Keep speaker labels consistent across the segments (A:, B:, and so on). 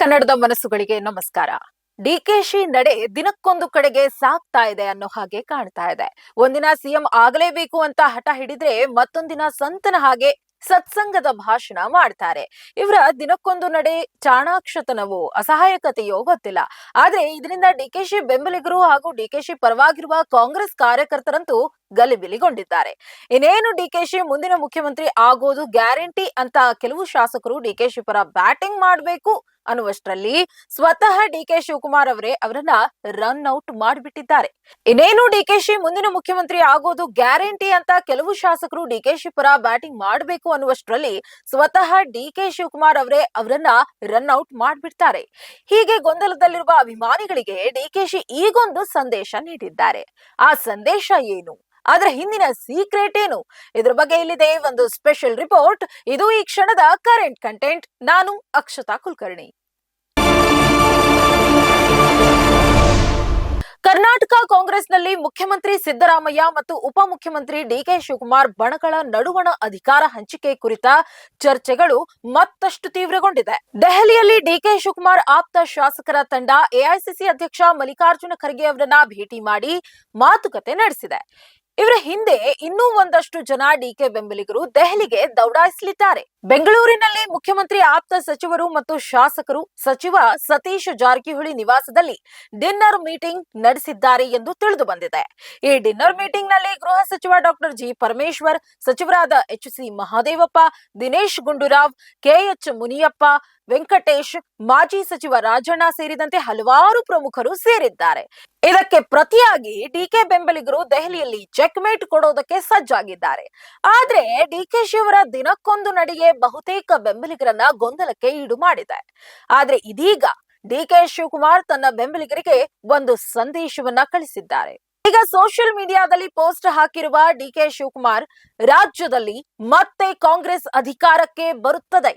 A: ಕನ್ನಡದ ಮನಸ್ಸುಗಳಿಗೆ ನಮಸ್ಕಾರ. ಡಿಕೆಶಿ ನಡೆ ದಿನಕ್ಕೊಂದು ಕಡೆಗೆ ಸಾಗ್ತಾ ಇದೆ ಅನ್ನೋ ಹಾಗೆ ಕಾಣ್ತಾ ಇದೆ. ಒಂದಿನ ಸಿಎಂ ಆಗಲೇಬೇಕು ಅಂತ ಹಠ ಹಿಡಿದ್ರೆ ಮತ್ತೊಂದಿನ ಸಂತನ ಹಾಗೆ ಸತ್ಸಂಗದ ಭಾಷಣ ಮಾಡ್ತಾರೆ. ಇವರ ದಿನಕ್ಕೊಂದು ನಡೆ ಚಾಣಾಕ್ಷತನವೋ ಅಸಹಾಯಕತೆಯೋ ಗೊತ್ತಿಲ್ಲ. ಆದ್ರೆ ಇದರಿಂದ ಡಿಕೆಶಿ ಬೆಂಬಲಿಗರು ಹಾಗೂ ಡಿಕೆಶಿ ಪರವಾಗಿರುವ ಕಾಂಗ್ರೆಸ್ ಕಾರ್ಯಕರ್ತರಂತೂ ಗಲಿಬಿಲಿಗೊಂಡಿದ್ದಾರೆ. ಇನ್ನೇನು ಡಿಕೆಶಿ ಮುಂದಿನ ಮುಖ್ಯಮಂತ್ರಿ ಆಗೋದು ಗ್ಯಾರಂಟಿ ಅಂತ ಕೆಲವು ಶಾಸಕರು ಡಿಕೆಶಿ ಪರ ಬ್ಯಾಟಿಂಗ್ ಮಾಡಬೇಕು ಅನ್ನುವಷ್ಟರಲ್ಲಿ ಸ್ವತಃ ಡಿ ಕೆ ಶಿವಕುಮಾರ್ ಅವರೇ ಅವರನ್ನ ರನ್ ಔಟ್ ಮಾಡಿಬಿಟ್ಟಿದ್ದಾರೆ. ಇನ್ನೇನು ಡಿಕೆಶಿ ಮುಂದಿನ ಮುಖ್ಯಮಂತ್ರಿ ಆಗೋದು ಗ್ಯಾರಂಟಿ ಅಂತ ಕೆಲವು ಶಾಸಕರು ಡಿಕೆಶಿ ಪರ ಬ್ಯಾಟಿಂಗ್ ಮಾಡಬೇಕು ಅನ್ನುವಷ್ಟರಲ್ಲಿ ಸ್ವತಃ ಡಿ ಕೆ ಶಿವಕುಮಾರ್ ಅವರೇ ಅವರನ್ನ ರನ್ ಔಟ್ ಮಾಡಿಬಿಡ್ತಾರೆ. ಹೀಗೆ ಗೊಂದಲದಲ್ಲಿರುವ ಅಭಿಮಾನಿಗಳಿಗೆ ಡಿಕೆಶಿ ಈಗೊಂದು ಸಂದೇಶ ನೀಡಿದ್ದಾರೆ. ಆ ಸಂದೇಶ ಏನು? ಅದರ ಹಿಂದಿನ ಸೀಕ್ರೆಟ್ ಏನು? ಇದ್ರ ಬಗ್ಗೆ ಇಲ್ಲಿದೆ ಒಂದು ಸ್ಪೆಷಲ್ ರಿಪೋರ್ಟ್ ಇದು ಈ ಕ್ಷಣದ ಕರೆಂಟ್ ಕಂಟೆಂಟ್ ನಾನು ಅಕ್ಷತಾ ಕುಲಕರ್ಣಿ. ಕರ್ನಾಟಕ ಕಾಂಗ್ರೆಸ್ನಲ್ಲಿ ಮುಖ್ಯಮಂತ್ರಿ ಸಿದ್ದರಾಮಯ್ಯ ಮತ್ತು ಉಪಮುಖ್ಯಮಂತ್ರಿ ಡಿಕೆ ಶಿವಕುಮಾರ್ ಬಣಗಳ ನಡುವಣ ಅಧಿಕಾರ ಹಂಚಿಕೆ ಕುರಿತ ಚರ್ಚೆಗಳು ಮತ್ತಷ್ಟು ತೀವ್ರಗೊಂಡಿದೆ. ದೆಹಲಿಯಲ್ಲಿ ಡಿಕೆ ಶಿವಕುಮಾರ್ ಆಪ್ತ ಶಾಸಕರ ತಂಡ ಎಐಸಿಸಿ ಅಧ್ಯಕ್ಷ ಮಲ್ಲಿಕಾರ್ಜುನ ಖರ್ಗೆ ಅವರನ್ನ ಭೇಟಿ ಮಾಡಿ ಮಾತುಕತೆ ನಡೆಸಿದೆ. ಇವರ ಹಿಂದೆ ಇನ್ನೂ ಒಂದಷ್ಟು ಜನ ಡಿಕೆ ಬೆಂಬಲಿಗರು ದೆಹಲಿಗೆ ದೌಡಾಯಿಸಲಿದ್ದಾರೆ. ಬೆಂಗಳೂರಿನಲ್ಲಿ ಮುಖ್ಯಮಂತ್ರಿ ಆಪ್ತ ಸಚಿವರು ಮತ್ತು ಶಾಸಕರು ಸಚಿವ ಸತೀಶ್ ಜಾರಕಿಹೊಳಿ ನಿವಾಸದಲ್ಲಿ ಡಿನ್ನರ್ ಮೀಟಿಂಗ್ ನಡೆಸಿದ್ದಾರೆ ಎಂದು ತಿಳಿದು ಬಂದಿದೆ. ಈ ಡಿನ್ನರ್ ಮೀಟಿಂಗ್ನಲ್ಲಿ ಗೃಹ ಸಚಿವ ಡಾಕ್ಟರ್ ಜಿ ಪರಮೇಶ್ವರ್, ಸಚಿವರಾದ H C Mahadevappa, Dinesh Gundurao KH Muniyappa Venkatesh, ಮಾಜಿ ಸಚಿವ ರಾಜಣ್ಣ ಸೇರಿದಂತೆ ಹಲವಾರು ಪ್ರಮುಖರು ಸೇರಿದ್ದಾರೆ. ಇದಕ್ಕೆ ಪ್ರತಿಯಾಗಿ ಡಿಕೆ ಬೆಂಬಲಿಗರು ದೆಹಲಿಯಲ್ಲಿ ಚೆಕ್ ಮೇಟ್ ಕೊಡೋದಕ್ಕೆ ಸಜ್ಜಾಗಿದ್ದಾರೆ. ಆದ್ರೆ ಡಿಕೆಶಿ ಅವರ ದಿನಕ್ಕೊಂದು ನಡಿಗೆ ಬಹುತೇಕ ಬೆಂಬಲಿಗರನ್ನ ಗೊಂದಲಕ್ಕೆ ಈಡು ಮಾಡಿದೆ. ಆದ್ರೆ ಇದೀಗ ಡಿಕೆ ಶಿವಕುಮಾರ್ ತನ್ನ ಬೆಂಬಲಿಗರಿಗೆ ಒಂದು ಸಂದೇಶವನ್ನ ಕಳಿಸಿದ್ದಾರೆ. ಈಗ ಸೋಷಿಯಲ್ ಮೀಡಿಯಾದಲ್ಲಿ ಪೋಸ್ಟ್ ಹಾಕಿರುವ ಡಿಕೆ ಶಿವಕುಮಾರ್, ರಾಜ್ಯದಲ್ಲಿ ಮತ್ತೆ ಕಾಂಗ್ರೆಸ್ ಅಧಿಕಾರಕ್ಕೆ ಬರುತ್ತದೆ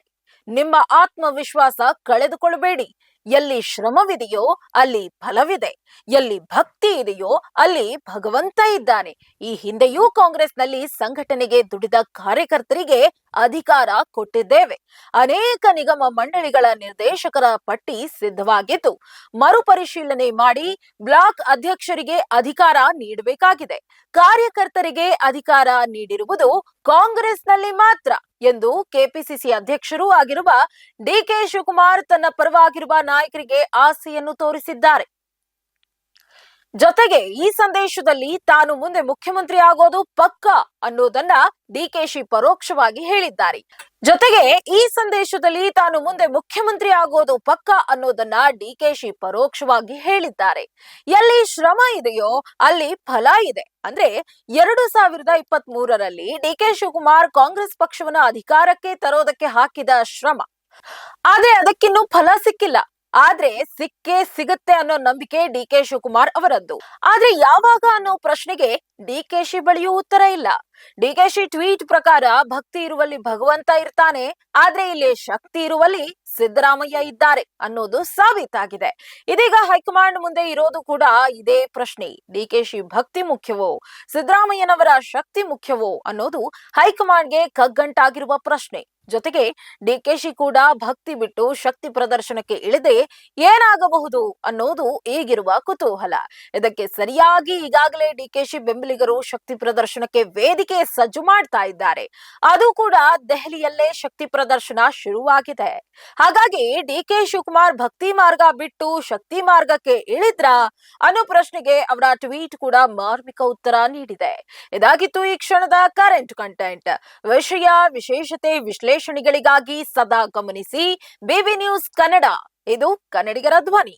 A: ನಿಮ್ಮ ಆತ್ಮವಿಶ್ವಾಸ ಕಳೆದುಕೊಳ್ಳಬೇಡಿ. ಎಲ್ಲಿ ಶ್ರಮವಿದೆಯೋ ಅಲ್ಲಿ ಫಲವಿದೆ. ಎಲ್ಲಿ ಭಕ್ತಿ ಇದೆಯೋ ಅಲ್ಲಿ ಭಗವಂತ ಇದ್ದಾನೆ. ಈ ಹಿಂದೆಯೂ ಕಾಂಗ್ರೆಸ್ನಲ್ಲಿ ಸಂಘಟನೆಗೆ ದುಡಿದ ಕಾರ್ಯಕರ್ತರಿಗೆ ಅಧಿಕಾರ ಕೊಟ್ಟಿದ್ದೇವೆ. ಅನೇಕ ನಿಗಮ ಮಂಡಳಿಗಳ ನಿರ್ದೇಶಕರ ಪಟ್ಟಿ ಸಿದ್ಧವಾಗಿದ್ದು, ಮರುಪರಿಶೀಲನೆ ಮಾಡಿ ಬ್ಲಾಕ್ ಅಧ್ಯಕ್ಷರಿಗೆ ಅಧಿಕಾರ ನೀಡಬೇಕಾಗಿದೆ. ಕಾರ್ಯಕರ್ತರಿಗೆ ಅಧಿಕಾರ ನೀಡಿರುವುದು ಕಾಂಗ್ರೆಸ್ನಲ್ಲಿ ಮಾತ್ರ ಎಂದು ಕೆಪಿಸಿಸಿ ಅಧ್ಯಕ್ಷರೂ ಆಗಿರುವ ಡಿಕೆ ಶಿವಕುಮಾರ್ ತನ್ನ ಪರವಾಗಿರುವ ನಾಯಕರಿಗೆ ಆಸೆಯನ್ನು ತೋರಿಸಿದ್ದಾರೆ. ಜೊತೆಗೆ ಈ ಸಂದೇಶದಲ್ಲಿ ತಾನು ಮುಂದೆ ಮುಖ್ಯಮಂತ್ರಿ ಆಗೋದು ಪಕ್ಕ ಅನ್ನೋದನ್ನ ಡಿಕೆಶಿ ಪರೋಕ್ಷವಾಗಿ ಹೇಳಿದ್ದಾರೆ. ಜೊತೆಗೆ ಈ ಸಂದೇಶದಲ್ಲಿ ತಾನು ಮುಂದೆ ಮುಖ್ಯಮಂತ್ರಿ ಆಗೋದು ಪಕ್ಕ ಅನ್ನೋದನ್ನ ಡಿಕೆಶಿ ಪರೋಕ್ಷವಾಗಿ ಹೇಳಿದ್ದಾರೆ. ಎಲ್ಲಿ ಶ್ರಮ ಇದೆಯೋ ಅಲ್ಲಿ ಫಲ ಇದೆ. ಅಂದ್ರೆ ಎರಡು ಸಾವಿರದ ಇಪ್ಪತ್ತ್ ಮೂರರಲ್ಲಿ ಡಿಕೆ ಶಿವಕುಮಾರ್ ಕಾಂಗ್ರೆಸ್ ಪಕ್ಷವನ್ನ ಅಧಿಕಾರಕ್ಕೆ ತರೋದಕ್ಕೆ ಹಾಕಿದ ಶ್ರಮ. ಆದ್ರೆ ಅದಕ್ಕಿನ್ನೂ ಫಲ ಸಿಕ್ಕಿಲ್ಲ. ಆದ್ರೆ ಸಿಕ್ಕೇ ಸಿಗುತ್ತೆ ಅನ್ನೋ ನಂಬಿಕೆ ಡಿ ಕೆ ಶಿವಕುಮಾರ್ ಅವರದ್ದು. ಆದ್ರೆ ಯಾವಾಗ ಅನ್ನೋ ಪ್ರಶ್ನೆಗೆ ಡಿ ಕೆ ಶಿ ಬಳಿಯೂ ಉತ್ತರ ಇಲ್ಲ. ಡಿ ಕೆ ಶಿ ಟ್ವೀಟ್ ಪ್ರಕಾರ ಭಕ್ತಿ ಇರುವಲ್ಲಿ ಭಗವಂತ ಇರ್ತಾನೆ, ಆದ್ರೆ ಇಲ್ಲಿ ಶಕ್ತಿ ಇರುವಲ್ಲಿ ಸಿದ್ದರಾಮಯ್ಯ ಇದ್ದಾರೆ ಅನ್ನೋದು ಸಾಬೀತಾಗಿದೆ. ಇದೀಗ ಹೈಕಮಾಂಡ್ ಮುಂದೆ ಇರೋದು ಕೂಡ ಇದೇ ಪ್ರಶ್ನೆ, ಡಿ ಕೆ ಶಿ ಭಕ್ತಿ ಮುಖ್ಯವೋ, ಸಿದ್ದರಾಮಯ್ಯನವರ ಶಕ್ತಿ ಮುಖ್ಯವೋ ಅನ್ನೋದು ಹೈಕಮಾಂಡ್ಗೆ ಕಗ್ಗಂಟಾಗಿರುವ ಪ್ರಶ್ನೆ. ಜೊತೆಗೆ ಡಿಕೆಶಿ ಕೂಡ ಭಕ್ತಿ ಬಿಟ್ಟು ಶಕ್ತಿ ಪ್ರದರ್ಶನಕ್ಕೆ ಇಳಿದೆ ಏನಾಗಬಹುದು ಅನ್ನೋದು ಈಗಿರುವ ಕುತೂಹಲ. ಇದಕ್ಕೆ ಸರಿಯಾಗಿ ಈಗಾಗಲೇ ಡಿಕೆಶಿ ಬೆಂಬಲಿಗರು ಶಕ್ತಿ ಪ್ರದರ್ಶನಕ್ಕೆ ವೇದಿಕೆ ಸಜ್ಜು ಮಾಡ್ತಾ ಇದ್ದಾರೆ. ಅದು ಕೂಡ ದೆಹಲಿಯಲ್ಲೇ ಶಕ್ತಿ ಪ್ರದರ್ಶನ ಶುರುವಾಗಿದೆ. ಹಾಗಾಗಿ ಡಿಕೆ ಶಿವಕುಮಾರ್ ಭಕ್ತಿ ಮಾರ್ಗ ಬಿಟ್ಟು ಶಕ್ತಿ ಮಾರ್ಗಕ್ಕೆ ಇಳಿದ್ರ ಅನ್ನೋ ಪ್ರಶ್ನೆಗೆ ಅವರ ಟ್ವೀಟ್ ಕೂಡ ಮಾರ್ಮಿಕ ಉತ್ತರ ನೀಡಿದೆ. ಇದಾಗಿತ್ತು ಈ ಕ್ಷಣದ ಕರೆಂಟ್ ಕಂಟೆಂಟ್ ವಿಷಯ, ವಿಶೇಷತೆ ವಿಶ್ಲೇಷಣೆಗಳಿಗಾಗಿ ಸದಾ ಗಮನಿಸಿ ಬಿಬಿ ನ್ಯೂಸ್ ಕನ್ನಡ ಇದು ಕನ್ನಡಿಗರ ಧ್ವನಿ.